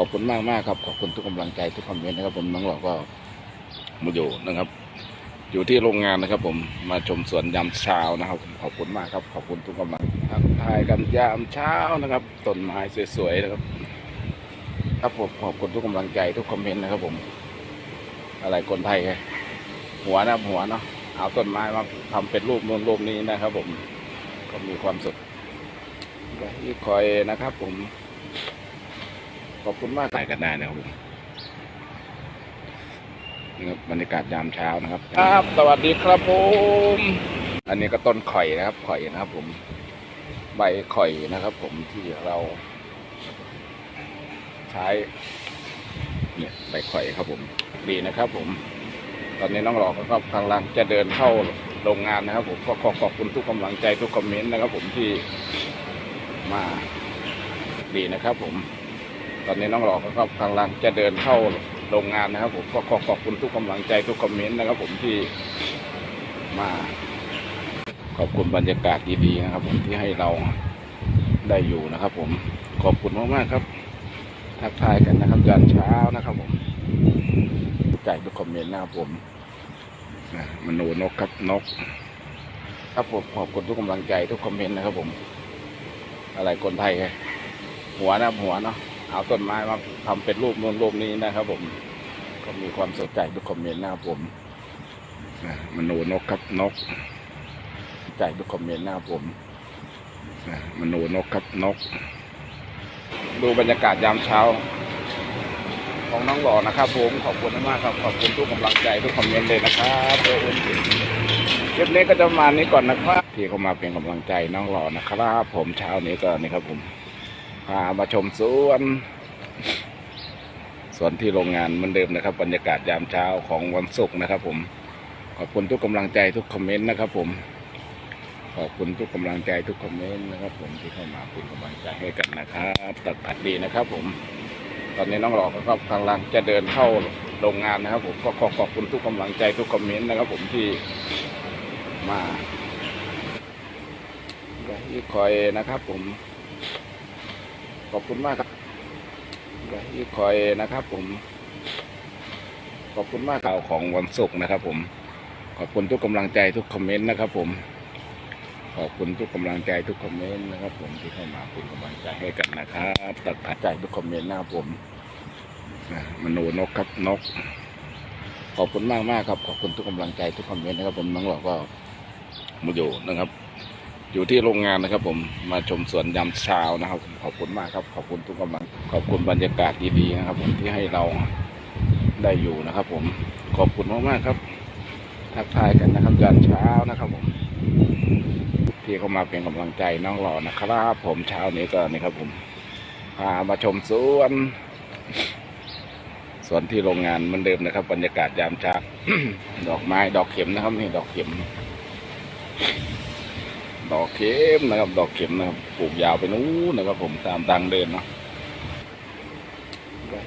ขอบคุณมากมากครับขอบคุณทุกกำลังใจทุกคอมเมนต์นะครับ ผมน้องหลอกก็มาอยู่นะครับ อยู่ที่โรงงานนะครับ ผมมาชมสวนยามเช้านะครับขอบคุณมากครับ ขอบคุณทุกกำลังทักทายกันยามเช้านะครับต้นไม้สวยๆนะครับครับผมขอบคุณทุกกำลังใจทุกคอมเมนต์นะครับ ผม อะไรคนไทยหัวนะหัวเนาะเอาต้นไม้มาทำเป็นรูปนู่นรูปนี้นะครับ ผมก็มีความสุขที่คอยนะครับ ผม อบคุณมากใส่กันได้นะครับผมนี่ครับบรรยากาศยามเช้านะครับ ครับ สวัสดีครับผม อันนี้ก็ต้นข่อยนะครับ ข่อยนะครับ ผม ใบข่อยนะครับ ผมที่เรา ใช้เนี่ยใบข่อยครับผม ดีนะครับ ผม ตอนนี้น้องหลอกก็กำลังจะเดินเข้าโรงงานนะครับ ผมก็ขอขอบคุณทุกกำลังใจทุกคอมเมนต์นะครับ ผมที่มาดีนะครับ ผม ตอนนี้น้องหลอกก็กำลังจะเดินเข้าโรงงานนะครับ ผมก็ขอขอบคุณทุกกำลังใจทุกคอมเมนต์นะครับ ผมที่มาขอบคุณบรรยากาศดีๆนะครับ ผมที่ให้เราได้อยู่นะครับ ผมขอบคุณมากๆครับ ทักทายกันนะครับยามเช้านะครับ ผมใจทุกคอมเมนต์นะครับผมมโนนกครับนก ครับผมขอบคุณทุกกำลังใจทุกคอมเมนต์นะครับ ผม อะไรคนไทยไงหัวนะหัวเนาะ เอาต้นไม้มาทำเป็นรูปนู่นรูปนี้นะครับ ผม ก็มีความสนใจทุกคอมเมนต์นะครับผมมโนนกครับนกใจทุกคอมเมนต์นะครับผมมโนนกครับนก ดูบรรยากาศยามเช้า ของน้องหล่อนะครับผมขอบคุณมากครับขอบคุณทุกกำลังใจทุกคอมเมนต์เลยนะครับเออคลิปนี้ก็จะมานี้ก่อนนะครับที่เข้ามาเป็นกำลังใจน้องหล่อนะครับ ผมเช้านี้ก็นี่ครับผม พามาชมสวนสวนที่โรงงานเหมือนเดิมนะครับ บรรยากาศยามเช้าของวันศุกร์นะครับ ผม ขอบคุณทุกกำลังใจทุกคอมเมนต์นะครับ ผม ขอบคุณทุกกำลังใจทุกคอมเมนต์นะครับ ผมที่เข้ามาเป็นกำลังใจให้กันนะครับตัดผัดดีนะครับ ผม ตอนนี้น้องหลอกก็กำลังจะเดินเข้าโรงงานนะครับ ผมก็ขอขอบคุณทุกกำลังใจทุกคอมเมนต์นะครับ ผมที่มาที่คอยนะครับ ผม ขอบคุณมากครับที่คอยนะครับ ผม ขอบคุณมากข่าวของวันศุกร์นะครับ ผม ขอบคุณทุกกำลังใจทุกคอมเมนต์นะครับ ผม ขอบคุณทุกกำลังใจทุกคอมเมนต์นะครับ ผมที่เข้ามาเป็นกำลังใจให้กันนะครับ ตัดผ่านใจทุกคอมเมนต์นะครับผมมโนนกครับนก ขอบคุณมากมากครับ ขอบคุณทุกกำลังใจทุกคอมเมนต์นะครับ ผมน้องหลอกก็มาอยู่นะครับ อยู่ที่โรงงานนะครับ ผมมาชมสวนยามเช้านะครับขอบคุณมากครับ ขอบคุณทุกกำลังขอบคุณบรรยากาศดีๆนะครับ ผมที่ให้เราได้อยู่นะครับ ผมขอบคุณมากมากๆครับ ทักทายกันนะครับยามเช้านะครับผมที่เข้ามาเป็นกำลังใจน้องหล่อนะครับ ผมเช้านี้ก็นี่ครับ ผมพามาชมสวนสวนที่โรงงานเหมือนเดิมนะครับ บรรยากาศยามเช้าดอกไม้ดอกเข็มนะครับ นี่ดอกเข็ม ดอกเข็มนะครับ ดอกเข็มนะครับปลูกยาวไปนู้นนะครับ ผมตามทางเดินเนาะ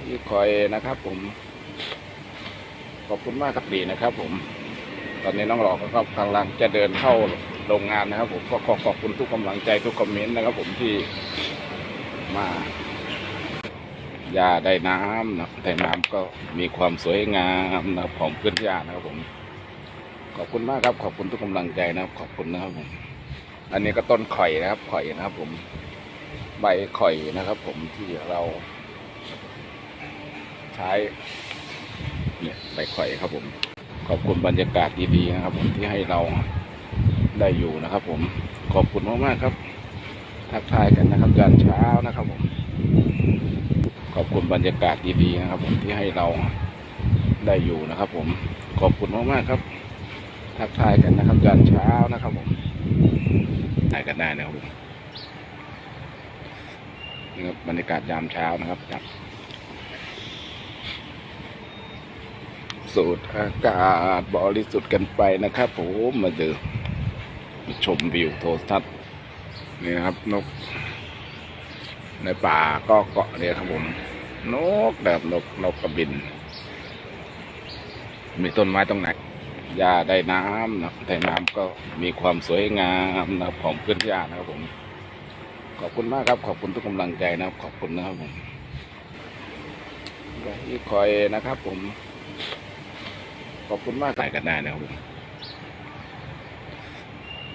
ที่คอยนะครับ ผม ขอบคุณมากครับดีนะครับ ผม ตอนนี้น้องหลอกก็กำลังจะเดินเข้าโรงงานนะครับ ผมก็ขอขอบคุณทุกกำลังใจทุกคอมเมนต์นะครับ ผมที่มาหญ้าได้น้ำนะแต่น้ำก็มีความสวยงามนะครับของพื้นหญ้านะครับผม ขอบคุณมากครับ ขอบคุณทุกกำลังใจนะครับ ขอบคุณนะครับผม อันนี้ก็ต้นข่อยนะครับข่อยนะครับ ผมใบข่อยนะครับ ผมที่เรา ใช้เนี่ยใบข่อยครับผม ขอบคุณบรรยากาศดีๆนะครับ ผมที่ให้เราได้อยู่นะครับ ผมขอบคุณมากๆครับ ทักทายกันนะครับยามเช้านะครับ ผม ขอบคุณบรรยากาศดีๆนะครับ ผมที่ให้เราได้อยู่นะครับ ผมขอบคุณมากๆครับ ทักทายกันนะครับยามเช้านะครับ ผม ถ่ายกันได้นะครับผมนี่ครับบรรยากาศยามเช้านะครับสูดอากาศบริสุทธิ์กันไปนะครับผมมาดูมาชมวิวโทรทัศน์นี่นะครับนก ในป่าก็เกาะเนี่ยครับผม นกแบบนกนกกระบิน มีต้นไม้ตรงไหน หญ้าได้น้ำนะแต่น้ำก็มีความสวยงามนะครับของพื้นหญ้านะครับผม ขอบคุณมากครับ ขอบคุณทุกกำลังใจนะครับ ขอบคุณนะครับผมอีกคอยนะครับ ผม ขอบคุณมากถ่กันได้นะครับผม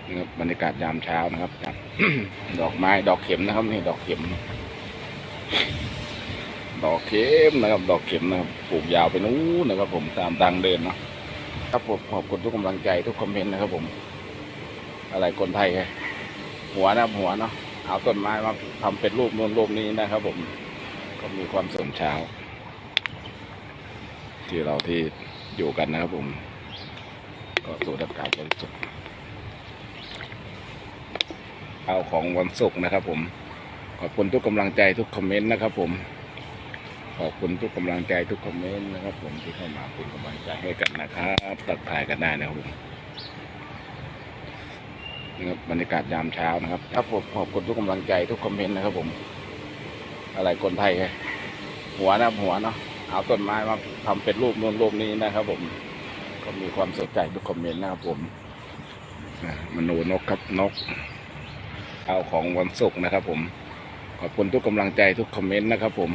นี่ครับบรรยากาศยามเช้านะครับ ดอกไม้ดอกเข็มนะครับนี่ดอกเข็ม ดอกเข็มนะครับ ดอกเข็มนะครับปลูกยาวไปนู้นนะครับ ผมตามทางเดินเนาะ ครับผมขอบคุณทุกกำลังใจทุกคอมเมนต์นะครับผม อะไรคนไทยไงหัวนะหัวเนาะเอาต้นไม้มาทำเป็นรูปนู้นรูปนี้นะครับผม ก็มีความสนเช้า ที่เราที่อยู่กันนะครับผม ก็สูดอากาศบริสุทธิ์เอาของวันศุกร์นะครับผม ขอบคุณทุกกำลังใจทุกคอมเมนต์นะครับผม ขอบคุณทุกกำลังใจทุกคอมเมนต์นะครับ ผมที่เข้ามาเป็นกำลังใจให้กันนะครับตักถ่ายกันได้นะครับผมนี่ครับบรรยากาศยามเช้านะครับครับผมขอบคุณทุกกำลังใจทุกคอมเมนต์นะครับ ผม อะไรคนไทยไงหัวนะหัวเนาะเอาต้นไม้มาทำเป็นรูปนู้นรูปนี้นะครับ ผม ก็มีความสนใจทุกคอมเมนต์นะครับผมอะมนูนกครับนก เอาของวันศุกร์นะครับ ผม ขอบคุณทุกกำลังใจทุกคอมเมนต์นะครับ ผม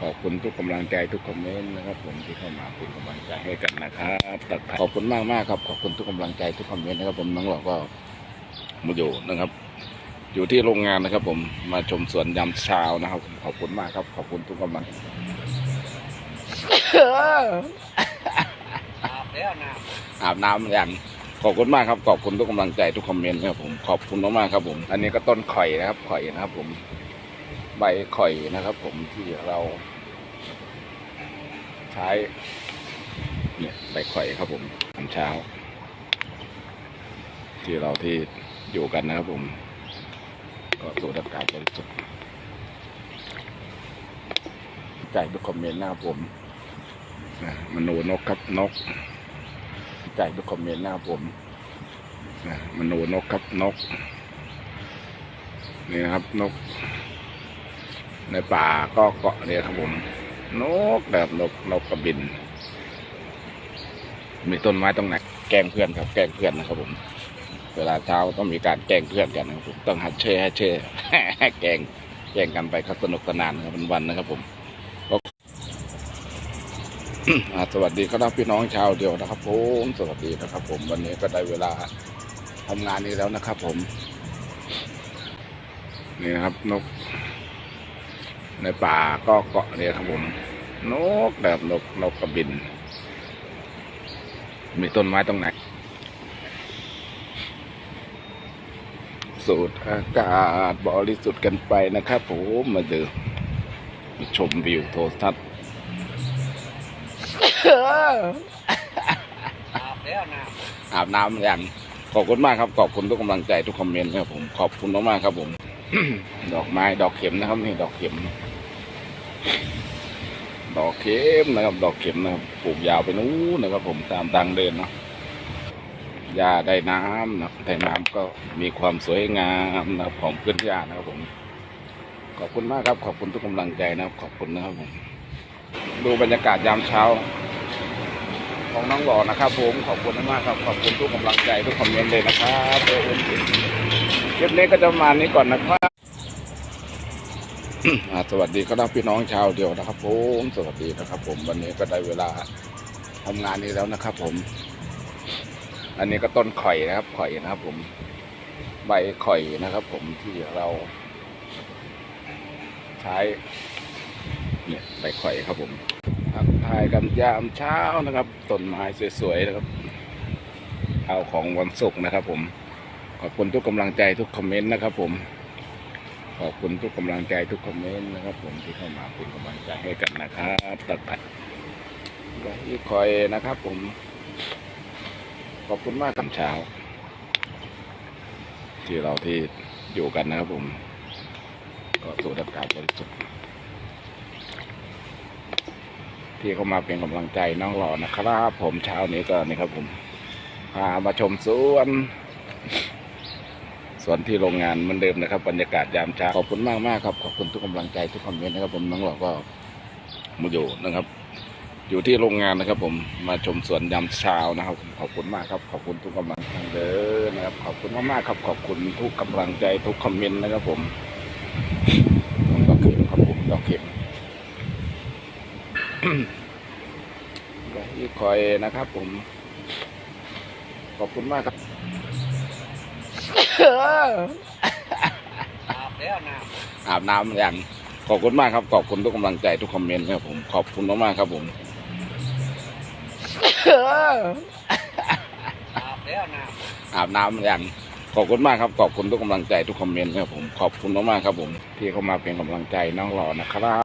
ขอบคุณทุกกำลังใจทุกคอมเมนต์นะครับ ผมที่เข้ามาเป็นกำลังใจให้กันนะครับตักขอบคุณมากมากครับ ขอบคุณทุกกำลังใจทุกคอมเมนต์นะครับ ผมน้องเราก็มาอยู่นะครับ อยู่ที่โรงงานนะครับ ผมมาชมสวนยามเช้านะครับ ขอบคุณมากครับ ขอบคุณทุกกำลังอาบแล้วนะอาบน้ำอย่างขอบคุณมากครับ ขอบคุณทุกกำลังใจทุกคอมเมนต์นะครับผม ขอบคุณมากๆครับผม อันนี้ก็ต้นข่อยนะครับ ข่อยนะครับผม ใบข่อยนะครับ ผมที่เราใช้เนี่ยใบข่อยครับผมตอนเช้า ที่เราที่อยู่กันนะครับผม ก็สูดอากาศบริสุทธิ์ใจทุกคอมเมนต์หนะครับผมนะมนูนกครับนกใจทุกคอมเมนต์หนะครับผมนะมนูนกครับนกนี่นะครับนก ในป่าก็เกาะเนี่ยครับผมนกแบบนกนกกระบิน มีต้นไม้ตรงไหนแกล้งเพื่อนครับ แกล้งเพื่อนนะครับผม เวลาเช้าต้องมีการแกล้งเพื่อนกันนะครับผมต้องหัดเช่ให้เช่แกล้งแกล้งกันไปครับสนุกสนานครับเป็นวันนะครับ ผมก็สวัสดีครับพี่น้องชาวเดียวนะครับผมสวัสดีนะครับ ผมวันนี้ก็ได้เวลาทำงานนี้แล้วนะครับ ผม นี่นะครับนก ในป่าก็เกาะเนี่ยครับผม นกแบบนกนกกระบิน มีต้นไม้ตรงไหน สูดอากาศบริสุทธิ์กันไปนะครับผมมาดูมาชมวิวโทรทัศน์อาบแล้วนะอาบน้ำอย่างขอบคุณมากครับ ขอบคุณทุกกำลังใจทุกคอมเมนต์นะครับผม ขอบคุณมากๆครับผม ดอกไม้ดอกเข็มนะครับนี่ดอกเข็ม ดอกเข็มนะครับ ดอกเข็มนะครับปลูกยาวไปนู้นนะครับ ผมตามทางเดินเนาะหญ้าได้น้ำนะครับได้น้ำก็มีความสวยงามนะครับของพื้นหญ้านะครับผมขอบคุณมากครับ ขอบคุณทุกกำลังใจนะครับ ขอบคุณนะครับผมดูบรรยากาศยามเช้า ของน้องหล่อนะครับ ผมขอบคุณมากครับ ขอบคุณทุกกำลังใจทุกคอมเมนต์เลยนะครับเออ คลิปนี้ก็จะประมาณนี้ก่อนนะครับสวัสดีครับพี่น้องชาวเดียวนะครับผมสวัสดีนะครับ ผมวันนี้ก็ได้เวลาทำงานนี้แล้วนะครับ ผม อันนี้ก็ต้นข่อยนะครับ ข่อยนะครับ ผมใบข่อยนะครับ ผมที่เรา ใช้เนี่ยใบข่อยครับ ผมทักทายกันยามเช้านะครับต้นไม้สวยๆนะครับ เอาของวันศุกร์นะครับ ผม ขอบคุณทุกกำลังใจทุกคอมเมนต์นะครับ ผม ขอบคุณทุกกำลังใจทุกคอมเมนต์นะครับ ผมที่เข้ามาเป็นกำลังใจให้กันนะครับตักไปไว้คอยนะครับ ผม ขอบคุณมากกับเช้า ที่เราที่อยู่กันนะครับ ผม ก็สูดอากาศบริสุทธิ์ที่เข้ามาเป็นกำลังใจน้องหล่อนะครับ ผมเช้านี้ก็นี่ครับ ผมพามาชมสวน วนที่โรงงานเหมือนเดิมนะครับบรรยากาศยามเช้าขอบคุณมากมากครับขอบคุณทุกกำลังใจทุกคอมเมนต์นะครับผมน้องหลอก็มาอยู่นะครับ อยู่ที่โรงงานนะครับ ผมมาชมสวนยามเช้านะครับ ขอบคุณมากครับ ขอบคุณทุกกำลังใจเด้อนะครับ ขอบคุณมากๆครับขอบคุณทุกกำลังใจทุกคอมเมนต์นะครับ ผมดอกเข็มครับผมดอกเข็มที่คอยนะครับ ผม ขอบคุณมากครับ อาบแล้วนะอาบน้ำอย่างขอบคุณมากครับ ขอบคุณทุกกำลังใจทุกคอมเมนต์ครับผมขอบคุณมากๆครับผมอาบแล้วนะอาบน้ำอย่างขอบคุณมากครับขอบคุณทุกกำลังใจทุกคอมเมนต์ครับผมขอบคุณมากๆครับผม ที่เข้ามาเป็นกำลังใจน้องรอนะครับ